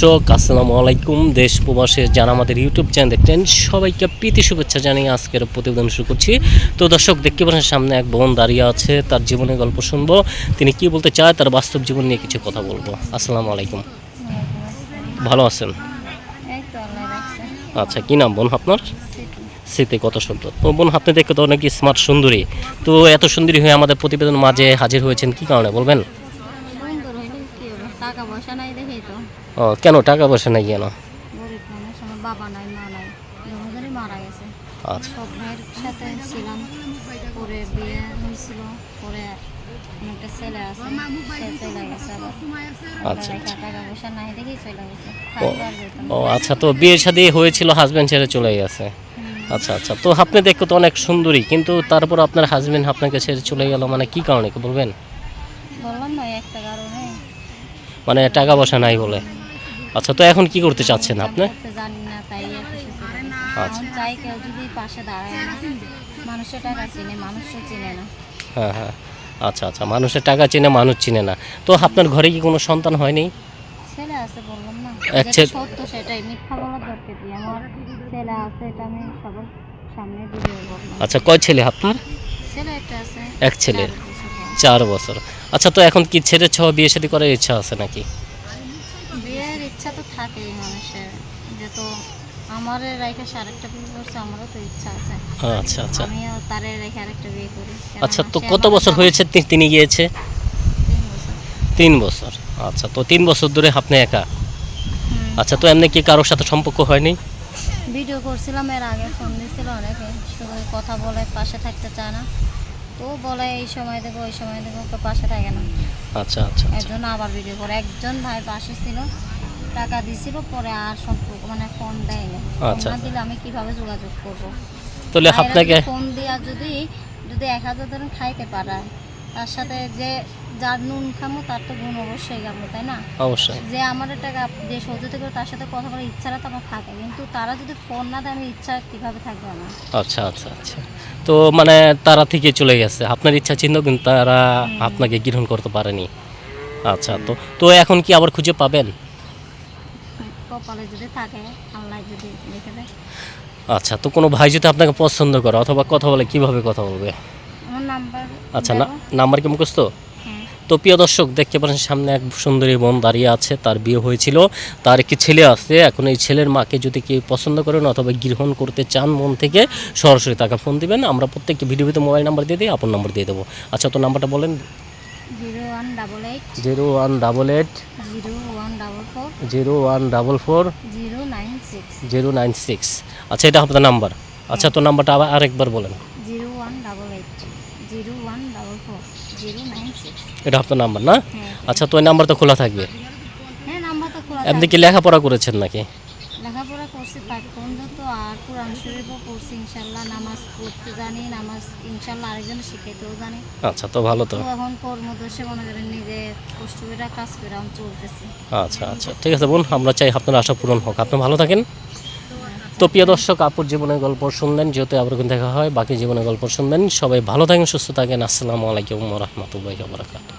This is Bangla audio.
দর্শক, আসসালামু আলাইকুম। দেশ প্রবাসে যারা আমাদের ইউটিউব চ্যানেল দেখতেন সবাইকে প্রীতি শুভেচ্ছা জানিয়ে আজকের প্রতিবেদন শুরু করছি। তো দর্শক, দেখতে পাচ্ছেন সামনে এক বোন দাঁড়িয়ে আছে, তার জীবনের গল্প শুনব। তিনি কি বলতে চায়, তার বাস্তব জীবন নিয়ে কিছু কথা বলব। আসসালামু আলাইকুম। ভালো আছেন? আচ্ছা কি নাম বোন আপনার? স্মৃতি, কত সুন্দর। তো বোন, আপনি দেখতে তো অনেক স্মার্ট সুন্দরী। তো এত সুন্দরী হয়ে আমাদের প্রতিবেদন মাঝে হাজির হয়েছেন, কি কারণে বলবেন সুন্দর হইলে কি হবে টাকা পয়সা নাই দেখেই তো। ও কেন টাকা পয়সা নেই কেন? গরিব মানুষ আমার বাবা নাই মা নাই জমিদারি মারা গেছে। আচ্ছা। সব ভাইয়ের সাথে ছিলাম পরে বিয়ে হয়েছিল পরে একটা ছেলে আছে সে চলে গেছে আবার। আচ্ছা, রেখা টাকা পয়সা নাই দেখেই চলে গেছে। ও খাইবার যেতাম ও আচ্ছা তো বিয়ে শাদী হয়েছিল হাজব্যান্ড ছেড়ে চলে গেছে। আচ্ছা আচ্ছা তো আপনি দেখতে তো অনেক সুন্দরী কিন্তু তারপর আপনার হাজবেন্ড আপনাকে ছেড়ে চলে গেল মানে কি কারণে বলবেন? বললাম না একটা কারণে। মানে টাকা পয়সা নাই বলে। আচ্ছা তো এখন কি করতে চাচ্ছেন আপনি? জানি না তাই। আচ্ছা। চাই কেউ যদি পাশে দাঁড়ায় না মানুষের টাকা চিনে মানুষও চিনে না হ্যাঁ হ্যাঁ। আচ্ছা আচ্ছা। মানুষের টাকা চিনে মানুষ চিনে না। তো আপনার ঘরে কি কোনো সন্তান হয়নি? ছেলে আছে বললাম না। এক সত্য সেটাই। মিথ্যা বলার দরকার কি আমার ছেলে আছে এটা আমি সবার সামনে দিয়ে বললাম। আচ্ছা কয় ছেলে আপনার? ছেলে একটা আছে। এক ছেলে। চার বছর। আচ্ছা তো এখন কি ছেড়ে ছ বিয়ে শাদী করার ইচ্ছা আছে নাকি? বিয়ের ইচ্ছা তো থাকেই মানুষের। যে তো আমার সে আরেকটা বিয়ে করছে আমারও তো ইচ্ছা আছে। আচ্ছা আচ্ছা। আমিও তারে রেখে আরেকটা বিয়ে করি। আচ্ছা তো কত বছর হয়েছে তিনি গিয়েছে? তিন বছর। আচ্ছা তো তিন বছর ধরে আপনি একা? আচ্ছা তো এমনি কি কারোর সাথে সম্পর্ক হয়নি? ভিডিও করছিলাম এর আগে ফোন দিছিল অনেকে। শুধু কথা বলে পাশে থাকতে চায় না। তো বলে এই সময় দেবো ওই সময় দেবো ওকে পাশে থাকে না। আচ্ছা আচ্ছা আচ্ছা। আবার ভিডিও করে। একজন ভাই পাশে ছিল টাকা দিছিল পরে আর সম্পর্ক মানে ফোন ফোন আচ্ছা, না আচ্ছা। দিলে আমি কীভাবে যোগাযোগ করব? তাহলে আপনাকে ফোন দিয়া যদি যদি এক হাজার ধরেন খাইতে পারায় তার সাথে যে যার নুন খামো তার তো গুণ অবশ্যই খাব তাই না? অবশ্যই। যে আমার টাকা যে সহযোগিতা করে তার সাথে কথা বলার ইচ্ছাটা তো আমার থাকে। কিন্তু তারা যদি ফোন না দেয় আমি ইচ্ছা কীভাবে থাকবে আমার? আচ্ছা আচ্ছা আচ্ছা। তো মানে তারা থেকে চলে গেছে। আপনার ইচ্ছা ছিল কিন্তু তারা আপনাকে গ্রহণ করতে পারেনি। আচ্ছা তো তো এখন কি আবার খুঁজে পাবেন? কপালে যদি থাকে আল্লাহ যদি লিখে দেয়। আচ্ছা তো কোনো ভাই যদি আপনাকে পছন্দ করে অথবা কথা বলে কীভাবে কথা বলবে? আচ্ছা না নাম্বার কি মুখস্থ? তো প্রিয় দর্শক দেখতে পাচ্ছেন সামনে এক সুন্দরী বোন দাঁড়িয়ে আছে তার বিয়ে হয়েছিল। তার একটি ছেলে আছে এখন এই ছেলের মাকে যদি কেউ পছন্দ করেন অথবা গ্রহণ করতে চান মন থেকে সরাসরি তাকে ফোন দিবেন। আমরা প্রত্যেকটি ভিডিওতে মোবাইল নাম্বার দিয়ে দিই আপন নাম্বার দিয়ে দেবো। আচ্ছা তো নাম্বারটা বলেন। Zero one double eight. Zero one double four. Zero one double four. Zero nine six. Zero nine six. আচ্ছা এটা আপনার নাম্বার। আচ্ছা তো নাম্বারটা আবার আরেকবার বলেন zero one double eight zero one double four zero nine six. এটা আপনার নাম্বার না? হ্যাঁ আচ্ছা তো ওই নাম্বার তো খোলা থাকবে? হ্যাঁ নাম্বার তো খোলা আপনি কি লেখাপড়া করেছেন নাকি? লেখাপড়া করছি পর্যন্ত আর কোরআন শরীফও পড়ছি ইনশাল্লাহ নামাজ পড়তে জানি নামাজ ইনশাল্লাহ আরেকজন শিখাইতেও জানি। আচ্ছা তো ভালো তো। তো এখন কর্মদোষে মনে করেন নিজে কষ্ট করে কাজ করে আমি চলতেছি। আচ্ছা আচ্ছা ঠিক আছে বোন আমরা চাই আপনার আশা পূরণ হোক। আপনি ভালো থাকেন। তো প্রিয় দর্শক, আপুর জীবনের গল্প শুনলেন, যেহেতু আবার দেখা হয়, বাকি জীবনের গল্প শুনবেন। সবাই ভালো থাকেন, সুস্থ থাকেন। আসসালামু আলাইকুম রহমতুল্লাহ বারাকাতুহ।